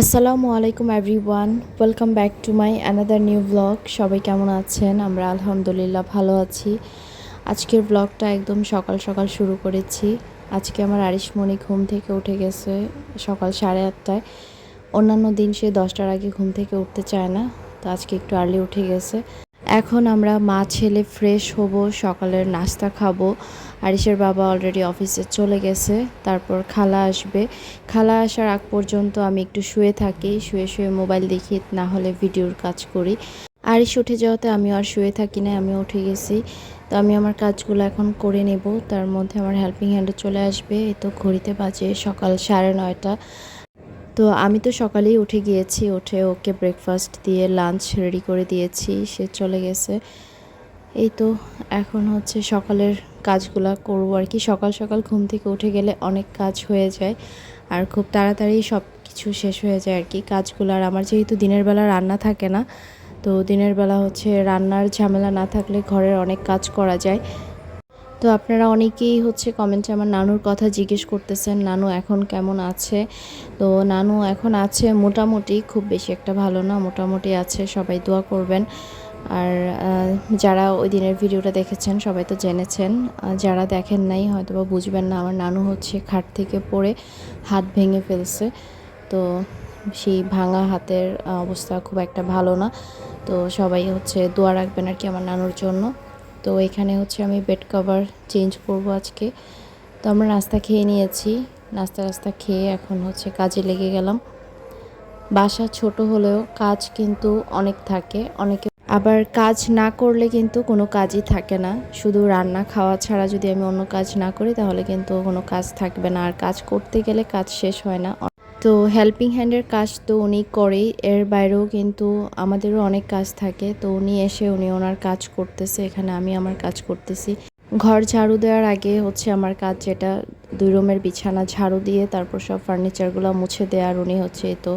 আসসালামু আলাইকুম everyone welcome back to my another new blog সবাই কেমন আছেন? আমরা আলহামদুলিল্লাহ ভালো আছি। আজকের ব্লগটা একদম সকাল সকাল শুরু করেছি। আজকে আমার আরিশমণি ঘুম থেকে উঠে গেছে সকাল সাড়ে আটটায়। অন্যান্য দিন সে দশটার আগে ঘুম থেকে উঠতে চায় না, তো আজকে একটু আর্লি উঠে গেছে। এখন আমরা মা, ছেলে ফ্রেশ হব, সকালের নাস্তা খাব। আরিসের বাবা অলরেডি অফিসে চলে গেছে, তারপর খালা আসবে। খালা আসার আগ পর্যন্ত আমি একটু শুয়ে থাকি, শুয়ে শুয়ে মোবাইল দেখি, না হলে ভিডিওর কাজ করি। আরিস উঠে যাওয়াতে আমি আর শুয়ে থাকি না আমি উঠে গেছি। তো আমি আমার কাজগুলো এখন করে নেব, তার মধ্যে আমার হেল্পিং হ্যান্ডে চলে আসবে। এই তো ঘড়িতে বাজে সকাল সাড়ে নয়টা। তো আমি তো সকালেই উঠে গিয়েছি, উঠে ওকে ব্রেকফাস্ট দিয়ে লাঞ্চ রেডি করে দিয়েছি, সে চলে গেছে। এই তো এখন হচ্ছে সকালের কাজগুলা করব আর কি। সকাল সকাল ঘুম থেকে উঠে গেলে অনেক কাজ হয়ে যায় আর খুব তাড়াতাড়ি সব কিছু শেষ হয়ে যায় আর কি। কাজগুলো আর আমার যেহেতু দিনের বেলা রান্না থাকে না, তো দিনের বেলা হচ্ছে রান্নার ঝামেলা না থাকলে ঘরের অনেক কাজ করা যায়। তো আপনারা অনেকেই হচ্ছে কমেন্টে আমার নানুর কথা জিজ্ঞেস করতেছেন, নানু এখন কেমন আছে? তো নানু এখন আছে মোটামুটি খুব বেশি একটা ভালো না, মোটামুটি আছে, সবাই দোয়া করবেন। আর যারা ওই দিনের ভিডিওটা দেখেছেন সবাই তো জেনেছেন। যারা দেখেন নাই হয়তো বা বুঝবেন না, আমার নানু হচ্ছে খাট থেকে পড়ে হাত ভেঙে ফেলছে। তো সেই ভাঙা হাতের অবস্থা খুব একটা ভালো না। তো সবাই হচ্ছে দোয়া রাখবেন আর কি আমার নানুর জন্য। তো এখানে হচ্ছে আমি বেড কভার চেঞ্জ করব আজকে। তো আমরা নাস্তা খেয়ে নিয়েছি। নাস্তা রাস্তা খেয়ে এখন হচ্ছে কাজে লেগে গেলাম। বাসা ছোট হলেও কাজ কিন্তু অনেক থাকে। অনেকে আবার কাজ না করলে কিন্তু কোনো কাজই থাকে না। শুধু রান্না খাওয়া ছাড়া যদি আমি অন্য কাজ না করি, তাহলে কিন্তু কোনো কাজ থাকবে না। আর কাজ করতে গেলে কাজ শেষ হয় না। তো হেল্পিং হ্যান্ডের কাজ তো উনি করেই। এর বাইরেও কিন্তু আমাদেরও অনেক কাজ থাকে। তো উনি এসে উনি ওনার কাজ করতেছে। এখানে আমি আমার কাজ করতেছি। ঘর ঝাড়ু দেওয়ার আগে হচ্ছে আমার কাজ যেটা, দুই রুমের বিছানা ঝাড়ু দিয়ে তারপর সব ফার্নিচারগুলো মুছে দেওয়ার উনি হচ্ছে তো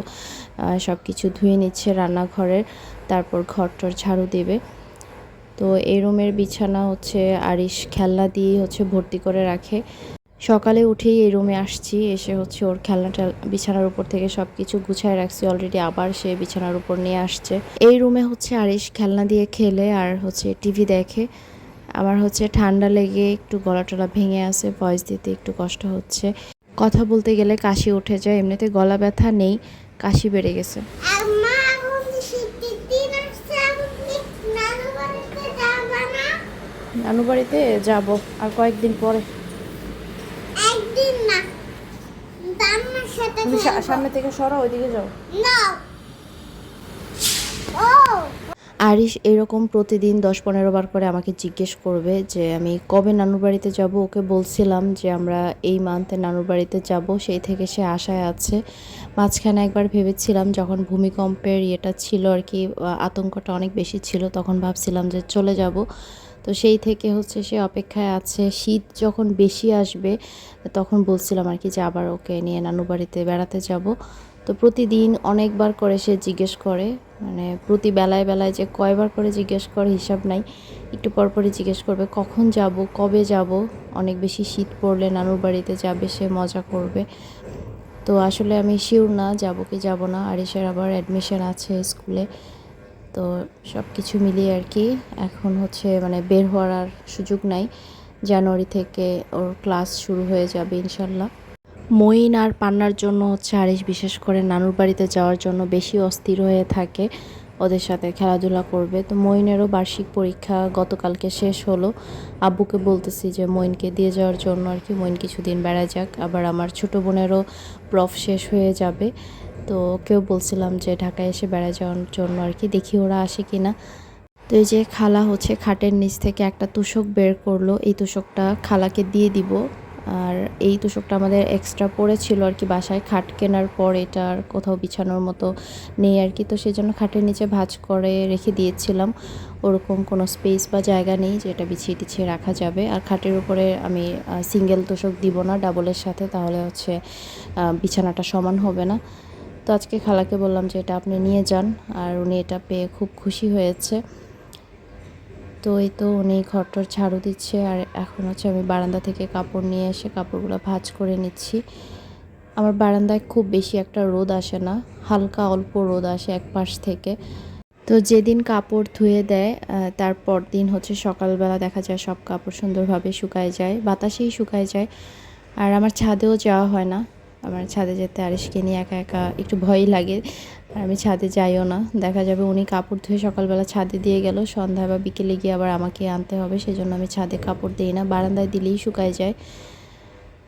সব কিছু ধুয়ে নিচ্ছে রান্নাঘরের। তারপর ঘরটর ঝাড়ু দেবে। তো এই রুমের বিছানা হচ্ছে আরিশ খেলনা দিয়ে হচ্ছে ভর্তি করে রাখে। সকালে উঠেই এই রুমে আসছি এসে হচ্ছে ওর খেলনাটা বিছানার উপর থেকে সব কিছু গুছায় রাখছি অলরেডি আবার সে বিছানার উপর নিয়ে আসছে। এই রুমে হচ্ছে আরিশ খেলনা দিয়ে খেলে আর হচ্ছে টিভি দেখে। আমার হচ্ছে ঠান্ডা লেগে একটু গলা টলা ভেঙে আসে ভয়েস দিতে একটু কষ্ট হচ্ছে। কথা বলতে গেলে কাশি উঠে যায় এমনিতে গলা ব্যথা নেই কাশি বেড়ে গেছে। নানু বাড়িতে যাব আর কয়েকদিন পরে একদিন না আমার সাথে তুমি সামনে থেকে সরো ওইদিকে যাও। না। আরিশ এরকম প্রতিদিন দশ পনেরো বার করে আমাকে জিজ্ঞেস করবে যে আমি কবে নানুর বাড়িতে যাব? ওকে বলছিলাম যে আমরা এই মান্থে নানুর বাড়িতে যাব সেই থেকে সে আশায় আছে। মাঝখানে একবার ভেবেছিলাম যখন ভূমিকম্পের ইয়েটা ছিল আর কি আতঙ্কটা অনেক বেশি ছিল তখন ভাবছিলাম যে চলে যাব। তো সেই থেকে হচ্ছে সে অপেক্ষায় আছে। শীত যখন বেশি আসবে, তখন বলছিলাম আর কি যে আবার ওকে নিয়ে নানু বাড়িতে বেড়াতে যাব। তো প্রতিদিন অনেকবার করে সে জিজ্ঞেস করে। মানে প্রতি বেলায় বেলায় যে কয়বার করে জিজ্ঞেস করে হিসাব নাই। একটু পরপরই জিজ্ঞেস করবে, কখন যাব? কবে যাব? অনেক বেশি শীত পড়লে নানুর বাড়িতে যাবে, সে মজা করবে। তো আসলে আমি শিওর না, যাব কি যাব না। আরিসের আবার অ্যাডমিশন আছে স্কুলে। তো সব কিছু মিলিয়ে আর কি এখন হচ্ছে মানে বের হওয়ার আর সুযোগ নাই। জানুয়ারি থেকে ওর ক্লাস শুরু হয়ে যাবে ইনশাল্লাহ। মইন আর পান্নার জন্য হচ্ছে আরিস বিশেষ করে নানুর বাড়িতে যাওয়ার জন্য বেশি অস্থির হয়ে থাকে, ওদের সাথে খেলাধুলা করবে। তো মইনেরও বার্ষিক পরীক্ষা গতকালকে শেষ হলো। আব্বুকে বলতেছি যে মইনকে দিয়ে যাওয়ার জন্য আর কি মইন কিছুদিন বেড়া যাক। আবার আমার ছোটো বোনেরও প্রফ শেষ হয়ে যাবে। তো কেউ বলছিলাম যে ঢাকায় এসে বেড়া যাওয়ার জন্য আর কি, দেখি ওরা আসে কি না। তো এই যে খালা হচ্ছে খাটের নিচ থেকে একটা তুষক বের করল, এই তুষকটা খালাকে দিয়ে দিব। আর এই তুষকটা আমাদের এক্সট্রা পড়েছিল আর কি বাসায়, খাট কেনার পর এটা আর কোথাও বিছানোর মতো নেই আর কি, তো সেই জন্য খাটের নিচে ভাজ করে রেখে দিয়েছিলাম। ওরকম কোনো স্পেস বা জায়গা নেই যেটা বিছিয়ে টিছিয়ে রাখা যাবে। আর খাটের উপরে আমি সিঙ্গেল তোষক দিব না ডাবলের সাথে, তাহলে হচ্ছে বিছানাটা সমান হবে না। তো আজকে খালাকে বললাম যে এটা আপনি নিয়ে যান, আর উনি এটা পেয়ে খুব খুশি হয়েছে। তো এই তো উনি ঘরটর ঝাড়ু দিচ্ছে, আর এখন হচ্ছে আমি বারান্দা থেকে কাপড় নিয়ে এসে কাপড়গুলো ভাঁজ করে নিচ্ছি। আমার বারান্দায় খুব বেশি একটা রোদ আসে না, হালকা অল্প রোদ আসে এক পাশ থেকে। তো যেদিন কাপড় ধুয়ে দেয় তারপর দিন হচ্ছে সকালবেলা দেখা যায় সব কাপড় সুন্দরভাবে শুকায় যায়, বাতাসেই শুকায় যায়, আর আমার ছাদেও যাওয়া হয় না। আমার ছাদে যেতে আরিশকে নিয়ে একা একা একটু ভয়ই লাগে। আর আমি ছাদে যাইও না। দেখা যাবে উনি কাপড় ধুয়ে সকালবেলা ছাদে দিয়ে গেল। সন্ধ্যা বা বিকেলে গিয়ে আবার আমাকে আনতে হবে, সেজন্য আমি ছাদে কাপড় দিই না। বারান্দায় দিলেই শুকায় যায়।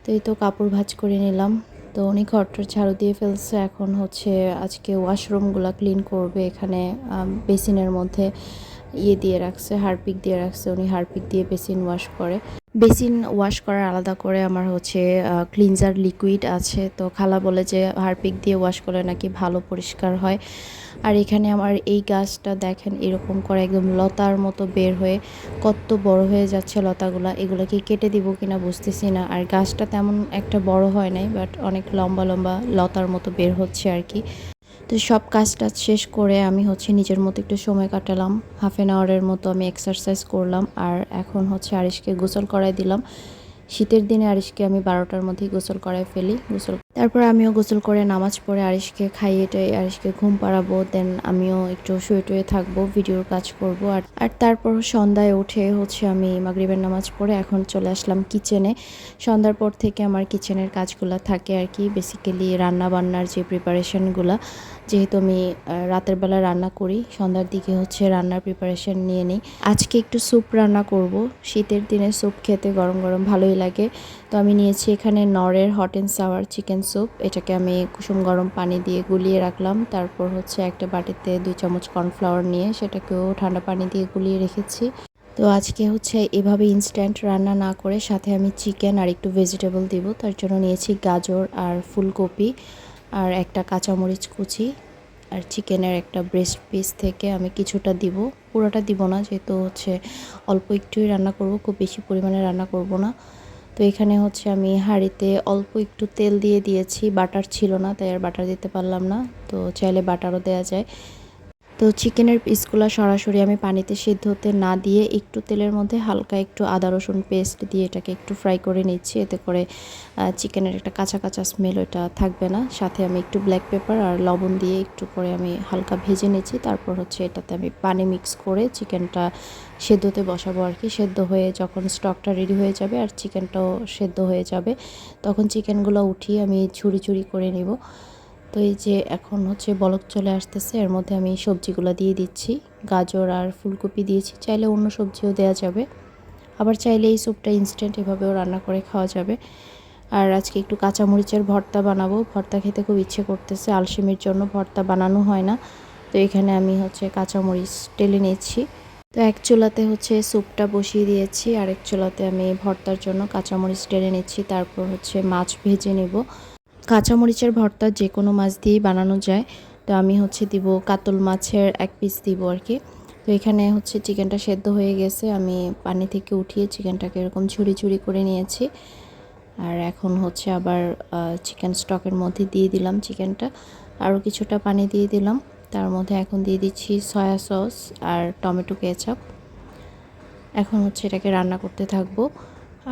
তো এই তো কাপড় ভাঁজ করে নিলাম। তো উনি ঘরটার ঝাড়ু দিয়ে ফেলছে। এখন হচ্ছে আজকে ওয়াশরুমগুলো ক্লিন করবে এখানে বেসিনের মধ্যে। ইয়ে দিয়ে রাখছে, হারপিক দিয়ে রাখছে, উনি হারপিক দিয়ে বেসিন ওয়াশ করে। বেসিন ওয়াশ করার আলাদা করে আমার হচ্ছে ক্লিনজার লিকুইড আছে। তো খালা বলে যে হারপিক দিয়ে ওয়াশ করলে নাকি ভালো পরিষ্কার হয়। আর এখানে আমার এই গাছটা দেখেন, এরকম করে একদম লতার মতো বের হয়ে কত বড় হয়ে যাচ্ছে লতাগুলা। এগুলোকে কেটে দিব কিনা বুঝতেছি না। আর গাছটা তেমন একটা বড় হয় নাই, বাট অনেক লম্বা লম্বা লতার মতো বের হচ্ছে আর কি। তো সব কাজটা শেষ করে আমি হচ্ছে নিজের মতো একটু সময় কাটালাম হাফ অ্যান আওয়ারের মতো আমি এক্সারসাইজ করলাম আর এখন হচ্ছে আরিশকে গোসল করাই দিলাম। শীতের দিনে আরিশকে আমি বারোটার মধ্যেই গোসল করাই ফেলি, গোসল তারপর আমিও গোসল করে নামাজ পড়ে আরিশকে খাইয়ে টাইয়ে আরিশকে ঘুম পাড়াবো দেন আমিও একটু শুয়ে টুয়ে থাকব, ভিডিওর কাজ করব। আর আর তারপর সন্ধ্যায় উঠে হচ্ছে আমি মাগরিবের নামাজ পড়ে এখন চলে আসলাম কিচেনে। সন্ধ্যার পর থেকে আমার কিচেনের কাজগুলো থাকে আর কি বেসিক্যালি রান্না বান্নার যে প্রিপারেশনগুলো যেহেতু আমি রাতের বেলা রান্না করি, সন্ধ্যার দিকে হচ্ছে রান্নার প্রিপারেশন নিয়ে নিই। আজকে একটু স্যুপ রান্না করব। শীতের দিনে স্যুপ খেতে গরম গরম ভালোই লাগে। তো আমি নিয়েছি এখানে নরের hot and sour chicken soup এটাকে আমি কুসুম গরম পানি দিয়ে গুলিয়ে রাখলাম। তারপর হচ্ছে একটা বাটিতে দুই চামচ কর্নফ্লাওয়ার নিয়ে সেটাকেও ঠান্ডা পানি দিয়ে গুলিয়ে রেখেছি। তো আজকে হচ্ছে এভাবে ইনস্ট্যান্ট রান্না না করে সাথে আমি চিকেন আর একটু ভেজিটেবল দিব। তার জন্য নিয়েছি গাজর আর ফুলকপি আর একটা কাঁচামরিচ কুচি আর চিকেনের একটা ব্রেস্ট পিস থেকে আমি কিছুটা দিব। পুরোটা দিব না, যেহেতু হচ্ছে অল্প একটুই রান্না করব, খুব বেশি পরিমাণে রান্না করব না। তো এখানে হচ্ছে আমি হাঁড়িতে অল্প একটু তেল দিয়ে দিয়েছি। বাটার ছিল না, তাই আর বাটার দিতে পারলাম না। তো চাইলে বাটারও দেওয়া যায়। তো চিকেনের পিসগুলো সরাসরি আমি পানিতে সিদ্ধ হতে না দিয়ে একটু তেলের মধ্যে হালকা একটু আদা, রসুন পেস্ট দিয়ে এটাকে একটু ফ্রাই করে নিচ্ছি। এতে করে চিকেনের একটা কাঁচা কাঁচা স্মেল ওটা থাকবে না। সাথে আমি একটু ব্ল্যাক পেপার আর লবণ দিয়ে একটু করে আমি হালকা ভেজে নিচ্ছি। তারপর হচ্ছে এটাতে আমি পানি মিক্স করে চিকেনটা সেদ্ধতে বসাবো আর কি। সেদ্ধ হয়ে যখন স্টকটা রেডি হয়ে যাবে আর চিকেনটাও সেদ্ধ হয়ে যাবে, তখন চিকেনগুলো উঠিয়ে আমি ছুরি ছুরি করে নিব। তো এই যে এখন হচ্ছে বলক চলে আসতেছে, এর মধ্যে আমি সবজিগুলো দিয়ে দিচ্ছি। গাজর আর ফুলকপি দিয়েছি, চাইলে অন্য সবজিও দেওয়া যাবে। আবার চাইলে এই স্যুপটা ইনস্ট্যান্ট এভাবেও রান্না করে খাওয়া যাবে। আর আজকে একটু কাঁচামরিচের ভর্তা বানাবো। ভর্তা খেতে খুব ইচ্ছে করতেছে, আলসেমির জন্য ভর্তা বানানো হয় না। তো এখানে আমি হচ্ছে কাঁচামরিচ টেলে নিচ্ছি তো এক চুলাতে হচ্ছে স্যুপটা বসিয়ে দিয়েছি আর এক চুলাতে আমি ভর্তার জন্য কাঁচামরিচ টেলে নিচ্ছি। তারপর হচ্ছে মাছ ভেজে নেব। কাঁচামরিচের ভর্তা যে কোনো মাছ দিয়েই বানানো যায়। তো আমি হচ্ছে দিব কাতল মাছের এক পিস দিব আর কি তো এখানে হচ্ছে চিকেনটা সেদ্ধ হয়ে গেছে। আমি পানি থেকে উঠিয়ে চিকেনটাকে এরকম ঝুড়ি ঝুড়ি করে নিয়েছি। আর এখন হচ্ছে আবার চিকেন স্টকের মধ্যে দিয়ে দিলাম চিকেনটা। আরও কিছুটা পানি দিয়ে দিলাম। তার মধ্যে এখন দিয়ে দিচ্ছি সয়া সস আর টমেটো কেচাপ এখন হচ্ছে এটাকে রান্না করতে থাকব।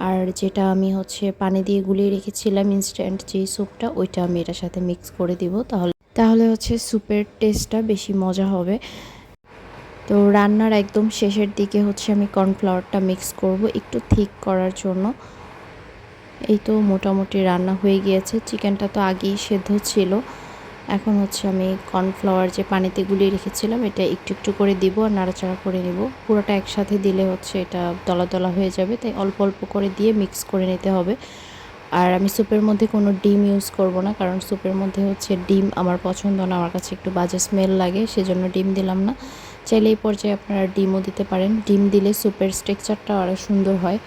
আর যেটা আমি হচ্ছে পানি দিয়ে গুলিয়ে রেখেছিলাম ইনস্ট্যান্ট যে স্যুপটা, ওইটা আমি এটার সাথে মিক্স করে দিব। তাহলে তাহলে হচ্ছে স্যুপের টেস্টটা বেশি মজা হবে। তো রান্নার একদম শেষের দিকে হচ্ছে আমি কর্নফ্লাওয়ারটা মিক্স করব একটু থিক করার জন্য। এই তো মোটামুটি রান্না হয়ে গিয়েছে। চিকেনটা তো আগেই সেদ্ধ ছিল। এখন হচ্ছে আমি কর্নফ্লাওয়ার যে পানিতে গুলিয়ে রেখেছিলাম, এটা একটু একটু করে দিব আর নাড়াচাড়া করে নিব। পুরোটা একসাথে দিলে হচ্ছে এটা দলা দলা হয়ে যাবে, তাই অল্প অল্প করে দিয়ে মিক্স করে নিতে হবে। আর আমি স্যুপের মধ্যে কোনো ডিম ইউজ করব না, কারণ স্যুপের মধ্যে হচ্ছে ডিম আমার পছন্দ না, আমার কাছে একটু বাজে স্মেল লাগে, সেজন্য ডিম দিলাম না। চাইলে এই পর্যায়ে আপনারা ডিমও দিতে পারেন। ডিম দিলে স্যুপের স্ট্রাকচারটা আরও সুন্দর হয়।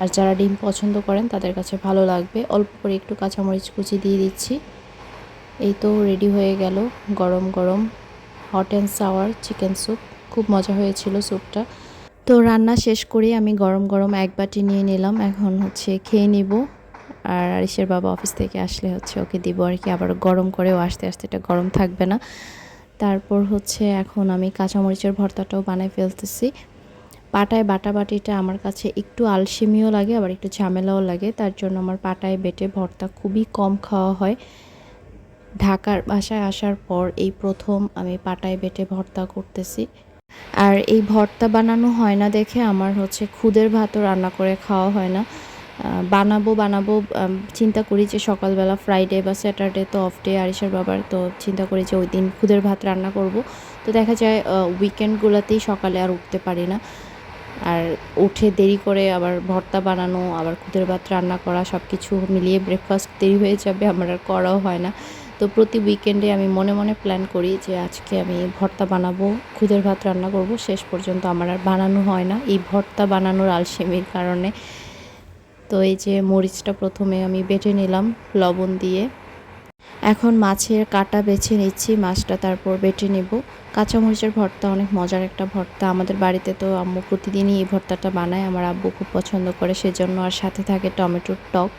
আর যারা ডিম পছন্দ করেন, তাদের কাছে ভালো লাগবে। অল্প করে একটু কাঁচামরিচ কুচি দিয়ে দিচ্ছি। এই তো রেডি হয়ে গেল গরম গরম hot and sour chicken soup খুব মজা হয়েছিল স্যুপটা তো রান্না শেষ করে আমি গরম গরম এক বাটি নিয়ে নিলাম। এখন হচ্ছে খেয়ে নিব। আর আরিসের বাবা অফিস থেকে আসলে হচ্ছে ওকে দিব আর কি। আবার গরম করেও আসতে আসতে এটা গরম থাকবে না। তারপর হচ্ছে এখন আমি কাঁচামরিচের ভর্তাটাও বানাই ফেলতেছি। পাটায় বাটাবাটিটা আমার কাছে একটু আলসেমিও লাগে, আবার একটু ঝামেলাও লাগে। তার জন্য আমার পাটায় বেটে ভর্তা খুবই কম খাওয়া হয়। ঢাকার বাসায় আসার পর এই প্রথম আমি পাটায় বেটে ভর্তা করতেছি। আর এই ভর্তা বানানো হয় না দেখে আমার হচ্ছে খুদের ভাতও রান্না করে খাওয়া হয় না। বানাবো বানাবো চিন্তা করি যে সকালবেলা ফ্রাইডে বা স্যাটারডে তো অফ ডে আরিসার বাবার তো চিন্তা করি যে ওই দিন খুদের ভাত রান্না করব। তো দেখা যায় উইকেন্ডগুলোতেই সকালে আর উঠতে পারি না। আর উঠে দেরি করে আবার ভর্তা বানানো, আবার খুদের ভাত রান্না করা সব কিছু মিলিয়ে ব্রেকফাস্ট দেরি হয়ে যাবে, আমার আর করাও হয় না। তো প্রতি উইকেন্ডে আমি মনে মনে প্ল্যান করি যে আজকে আমি ভর্তা বানাবো, খুদের ভাত রান্না করব, শেষ পর্যন্ত আমার আর বানানো হয় না। এই ভর্তা বানানোর আলসেমির কারণে। তো এই যে মরিচটা প্রথমে আমি বেটে নিলাম লবণ দিয়ে। এখন মাছের কাটা বেছে নিচ্ছি, মাছটা তারপর বেটে নেব। কাঁচামরিচের ভর্তা অনেক মজার একটা ভর্তা। আমাদের বাড়িতে তো আম্মু প্রতিদিনই এই ভর্তাটা বানায়, আমার আব্বু খুব পছন্দ করে, সেজন্য আর সাথে থাকে টমেটোর টক।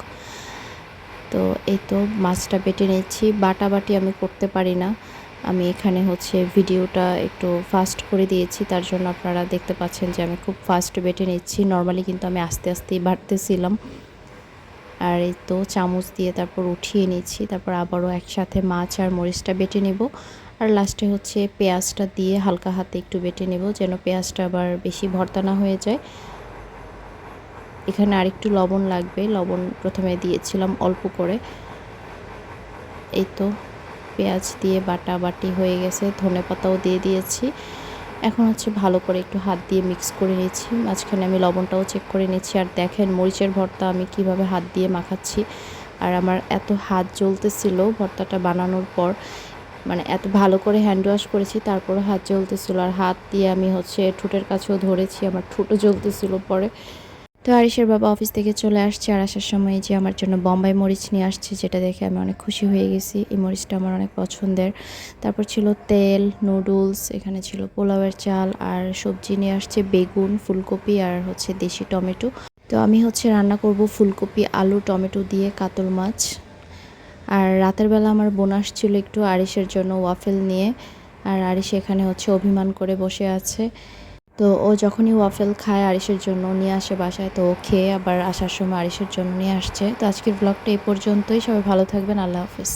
তো এই তো মাছটা বেটে নিচ্ছি বাটাবাটি আমি করতে পারি না। আমি এখানে হচ্ছে ভিডিওটা একটু ফাস্ট করে দিয়েছি। তার জন্য আপনারা দেখতে পাচ্ছেন যে আমি খুব ফাস্ট বেটে নিচ্ছি। নর্মালি কিন্তু আমি আস্তে আস্তেই বাটতেছিলাম। আর এই তো চামচ দিয়ে তারপর উঠিয়ে নিচ্ছি। তারপর আবারও একসাথে মাছ আর মরিচটা বেটে নেব। আর লাস্টে হচ্ছে পেঁয়াজটা দিয়ে হালকা হাতে একটু বেটে নেব। যেন পেঁয়াজটা আবার বেশি ভর্তা না হয়ে যায়। এখানে আরেকটু লবণ লাগবে, লবণ প্রথমে দিয়েছিলাম অল্প করে। এই তো, পেঁয়াজ দিয়ে বাটা বাটি হয়ে গেছে, ধনে পাতাও দিয়ে দিয়েছি। এখন হচ্ছে ভালো করে একটু হাত দিয়ে মিক্স করে নিয়েছি। মাঝখানে আমি লবণটাও চেক করে নিয়েছি। আর দেখেন, মরিচের ভর্তা আমি কীভাবে হাত দিয়ে মাখাচ্ছি। আর আমার এত হাত জ্বলতেছিল ভর্তাটা বানানোর পর মানে এত ভালো করে হ্যান্ড ওয়াশ করেছি তারপরে হাত জ্বলতেছিল। আর হাত দিয়ে আমি হচ্ছে ঠোঁটের কাছেও ধরেছি, আমার ঠোঁটও জ্বলতেছিল পরে। তো আরিসের বাবা অফিস থেকে চলে আসছে আর আসার সময় যে আমার জন্য বম্বাই মরিচ নিয়ে আসছে, যেটা দেখে আমি অনেক খুশি হয়ে গেছি। এই মরিচটা আমার অনেক পছন্দের। তারপর ছিল তেল নুডলস এখানে ছিল পোলাওয়ের চাল আর সবজি নিয়ে আসছে বেগুন, ফুলকপি আর হচ্ছে দেশি টমেটো। তো আমি হচ্ছে রান্না করব ফুলকপি, আলু, টমেটো দিয়ে কাতল মাছ। আর রাতের বেলা আমার বোন আসছিল একটু আরিসের জন্য ওয়াফেল নিয়ে। আর আরিস এখানে হচ্ছে অভিমান করে বসে আছে। তো ও যখনই ওয়াফেল খায় আরিসের জন্য, নিয়ে আসে বাসায়, তো ও খেয়ে আবার আসার সময় আরিসের জন্য নিয়ে আসছে। তো আজকের ব্লগটা এই পর্যন্তই। সবাই ভালো থাকবেন। আল্লাহ হাফেজ।